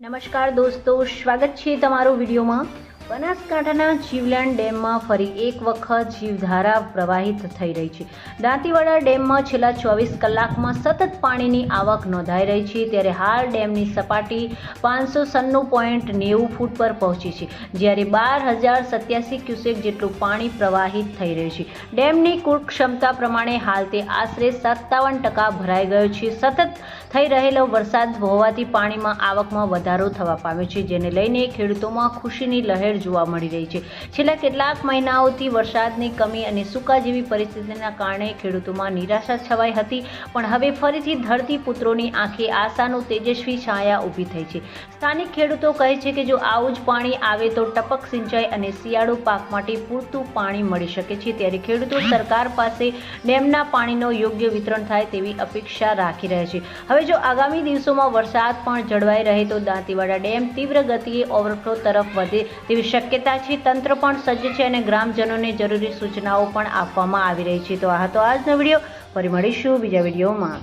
નમસ્કાર દોસ્તો સ્વાગત છે તમારું વિડીયોમાં. બનાસકાંઠાના જીવલેણ ડેમમાં ફરી એક વખત જીવધારા પ્રવાહિત થઈ રહી છે. દાંતીવાડા ડેમમાં છેલ્લા ચોવીસ કલાકમાં સતત પાણીની આવક નોંધાઈ રહી છે ત્યારે હાલ ડેમની સપાટી પાંચસો સન્નું પોઈન્ટ નેવું ફૂટ પર પહોંચી છે, જ્યારે બાર હજાર સત્યાસી ક્યુસેક જેટલું પાણી પ્રવાહિત થઈ રહ્યું છે. ડેમની કુલ ક્ષમતા પ્રમાણે હાલ તે આશરે સત્તાવન ટકા ભરાઈ ગયો છે. સતત થઈ રહેલો વરસાદ હોવાથી પાણીમાં આવકમાં વધારો થવા પામ્યો છે, જેને લઈને ખેડૂતોમાં ખુશીની લહેર જોવા મળી રહી છે. છેલ્લા કેટલાક મહિનાઓથી વરસાદની કમી અને સૂકા જેવી પરિસ્થિતિના કારણે ખેડૂતોમાં નિરાશા છવાઈ હતી, પણ હવે ફરીથી ધરતી પુત્રોની આંખે આશાનું તેજસ્વી છાયા ઊભી થઈ છે. સ્થાનિક ખેડૂતો કહે છે કે જો આવું જ પાણી આવે તો ટપક સિંચાઈ અને શિયાળુ પાક માટે પૂરતું પાણી મળી શકે છે. ત્યારે ખેડૂતો સરકાર પાસે ડેમના પાણીનો યોગ્ય વિતરણ થાય તેવી અપેક્ષા રાખી રહ્યા છે. હવે જો આગામી દિવસોમાં વરસાદ પણ જળવાઈ રહે તો દાંતીવાડા ડેમ તીવ્ર ગતિએ ઓવરફ્લો તરફ વધે તેવી શક્યતા છે, તંત્ર પણ સજ્જ છે અને ગ્રામજનોને જરૂરી સૂચનાઓ પણ આપવામાં આવી રહી છે. તો આ હતો આજનો વીડિયો. ફરી મળીશું બીજા વિડીયોમાં.